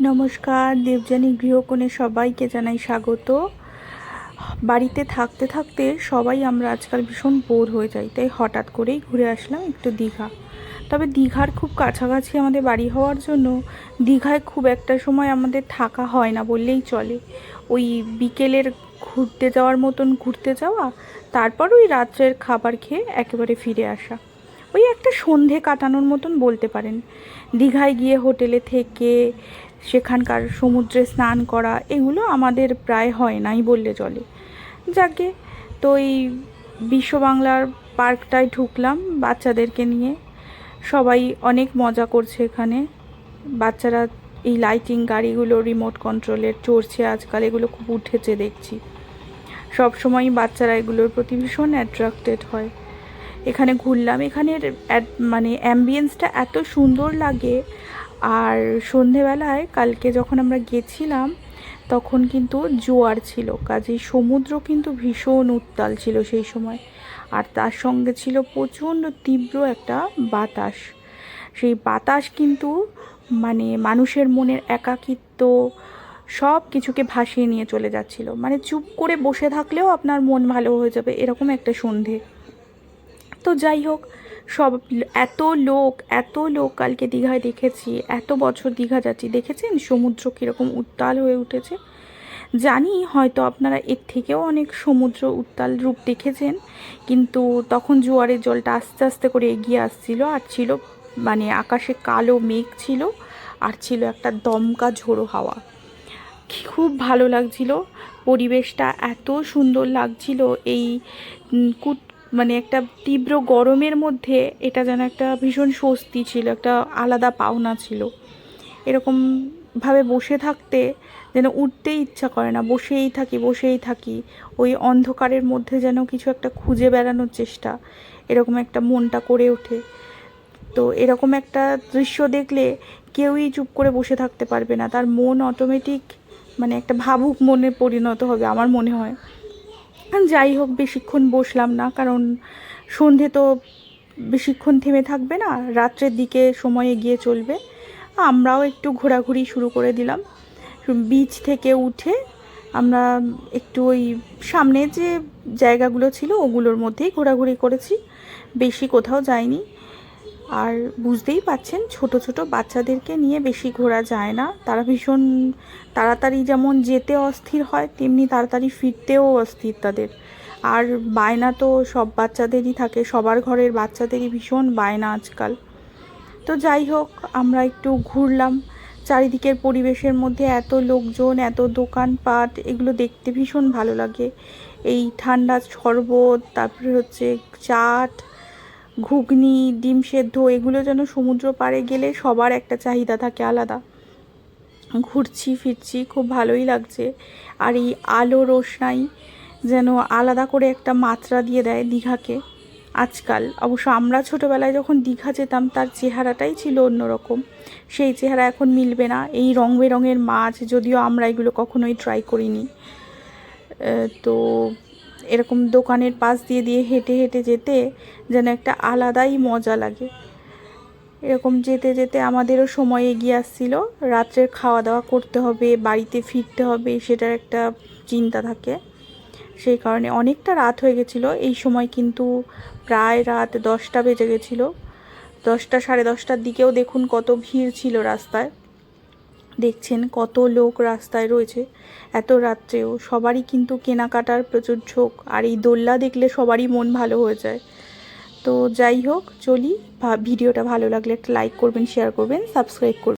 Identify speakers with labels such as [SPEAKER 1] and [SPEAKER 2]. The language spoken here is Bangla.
[SPEAKER 1] নমস্কার, দেবযানী গৃহকোণে সবাইকে জানাই স্বাগত। বাড়িতে থাকতে থাকতে সবাই আমরা আজকাল ভীষণ বোর হয়ে যাই, তাই হঠাৎ করেই ঘুরে আসলাম একটু দীঘা। তবে দীঘার খুব কাছাকাছি আমাদের বাড়ি হওয়ার জন্য দীঘায় খুব একটা সময় আমাদের থাকা হয় না বললেই চলে। ওই বিকেলের ঘুরতে যাওয়ার মতন ঘুরতে যাওয়া, তারপর ওই রাত্রের খাবার খেয়ে একেবারে ফিরে আসা। ওই একটা সন্ধে কাটানোর মতন বলতে পারেন। দীঘায় গিয়ে হোটেলে থেকে, সেখানকার সমুদ্রে স্নান করা, এগুলো আমাদের প্রায় হয় নাই বললে চলে। যাকে, তো এই বিশ্ব বাংলার পার্কটায় ঢুকলাম বাচ্চাদেরকে নিয়ে। সবাই অনেক মজা করছে এখানে। বাচ্চারা এই লাইটিং গাড়িগুলো রিমোট কন্ট্রোলের চড়ছে আজকাল, এগুলো খুব উঠেছে দেখছি। সব সময় বাচ্চারা এগুলোর প্রতি ভীষণ অ্যাট্রাক্টেড হয়। এখানে ঘুরলাম। এখানের মানে অ্যাম্বিয়েন্সটা এত সুন্দর লাগে। আর সন্ধেবেলায় কালকে যখন আমরা গেছিলাম, তখন কিন্তু জোয়ার ছিল। কাজেই সমুদ্র কিন্তু ভীষণ উত্তাল ছিল সেই সময়। আর তার সঙ্গে ছিল প্রচণ্ড তীব্র একটা বাতাস। সেই বাতাস কিন্তু মানে মানুষের মনের একাকিত্ব, সব কিছুকে ভাসিয়ে নিয়ে চলে যাচ্ছিল। মানে চুপ করে বসে থাকলেও আপনার মন ভালো হয়ে যাবে, এরকম একটা সন্ধে। তো যাই হোক, সব এত লোক এত লোক কালকে দীঘায় দেখেছি, এত বছর দীঘা যাচ্ছি। দেখেছেন সমুদ্র কীরকম উত্তাল হয়ে উঠেছে? জানি হয়তো আপনারা এর থেকেও অনেক সমুদ্র উত্তাল রূপ দেখেছেন, কিন্তু তখন জোয়ারের জলটা আস্তে আস্তে করে এগিয়ে আসছিল আর ছিল মানে আকাশে কালো মেঘ ছিল আর ছিল একটা দমকা ঝোড়ো হাওয়া। খুব ভালো লাগছিল, পরিবেশটা এত সুন্দর লাগছিল, এই মানে একটা তীব্র গরমের মধ্যে এটা যেন একটা ভীষণ স্বস্তি ছিল, একটা আলাদা পাওনা ছিল। এরকম ভাবে বসে থাকতে যেন উঠতেই ইচ্ছা করে না, বসেই থাকি বসেই থাকি। ওই অন্ধকারের মধ্যে যেন কিছু একটা খুঁজে বেড়ানোর চেষ্টা, এরকম একটা মনটা করে ওঠে। তো এরকম একটা দৃশ্য দেখলে কেউই চুপ করে বসে থাকতে পারবে না। তার মন অটোমেটিক মানে একটা ভাবুক মনে পরিণত হবে, আমার মনে হয়। যাই হোক, বেশিক্ষণ বসলাম না, কারণ সন্ধে তো বেশিক্ষণ থেমে থাকবে না, রাত্রের দিকে সময়ে গিয়ে চলবে। আমরাও একটু ঘোরাঘুরি শুরু করে দিলাম। বিচ থেকে উঠে আমরা একটু ওই সামনে যে জায়গাগুলো ছিল, ওগুলোর মধ্যেই ঘোরাঘুরি করেছি। বেশি কোথাও যাইনি। আর বুঝতেই পাচ্ছেন, ছোট ছোট বাচ্চাদেরকে নিয়ে বেশি ঘোরা যায় না। তারা ভীষণ তাড়াতাড়ি যেমন যেতে অস্থির হয়, তেমনি তাড়াতাড়ি ফিরতেও অস্থির তাদের। আর বায়না তো সব বাচ্চাদেরই থাকে, সবার ঘরের বাচ্চাদেরই ভীষণ বায়না আজকাল। তো যাই হোক, আমরা একটু ঘুরলাম। চারিদিকের পরিবেশের মধ্যে এত লোকজন, এত দোকানপাট, এগুলো দেখতে ভীষণ ভালো লাগে। এই ঠান্ডা শরবত, তারপরে হচ্ছে চাট ঘুগনি, ডিম সেদ্ধ, এগুলো যেন সমুদ্র পাড়ে গেলে সবার একটা চাহিদা থাকে আলাদা। ঘুরছি, ফিরছি, খুব ভালোই লাগছে। আর এই আলো রোশনাই যেন আলাদা করে একটা মাত্রা দিয়ে দেয় দীঘাকে। আজকাল অবশ্য আমরা ছোটোবেলায় যখন দীঘা যেতাম, তার চেহারাটাই ছিল অন্যরকম। সেই চেহারা এখন মিলবে না। এই রং বেরঙের মাছ, যদিও আমরা এগুলো কখনোই ট্রাই করিনি। তো এরকম দোকানের পাশ দিয়ে দিয়ে হেঁটে হেঁটে যেতে যেন একটা আলাদাই মজা লাগে। এরকম যেতে যেতে আমাদেরও সময় এগিয়ে আসছিল। রাত্রের খাওয়া দাওয়া করতে হবে, বাড়িতে ফিরতে হবে সেটার একটা চিন্তা থাকে। সেই কারণে অনেকটা রাত হয়ে গেছিল। এই সময় কিন্তু প্রায় রাত দশটা বেজে গেছিল। দশটা, সাড়ে দশটার দিকেও দেখুন কত ভিড় ছিল রাস্তায়। দেখছেন কত লোক রাস্তায় রয়েছে। এত রাত্রেও সবারই কিন্তু কেনাকাটার প্রচুর ঝোঁক, আর এই দোল্লা দেখলে সবারই মন ভালো হয়ে যায়। তো যাই হোক, চলি ভিডিওটা ভালো লাগলে একটা লাইক করবেন শেয়ার করবেন সাবস্ক্রাইব করবেন।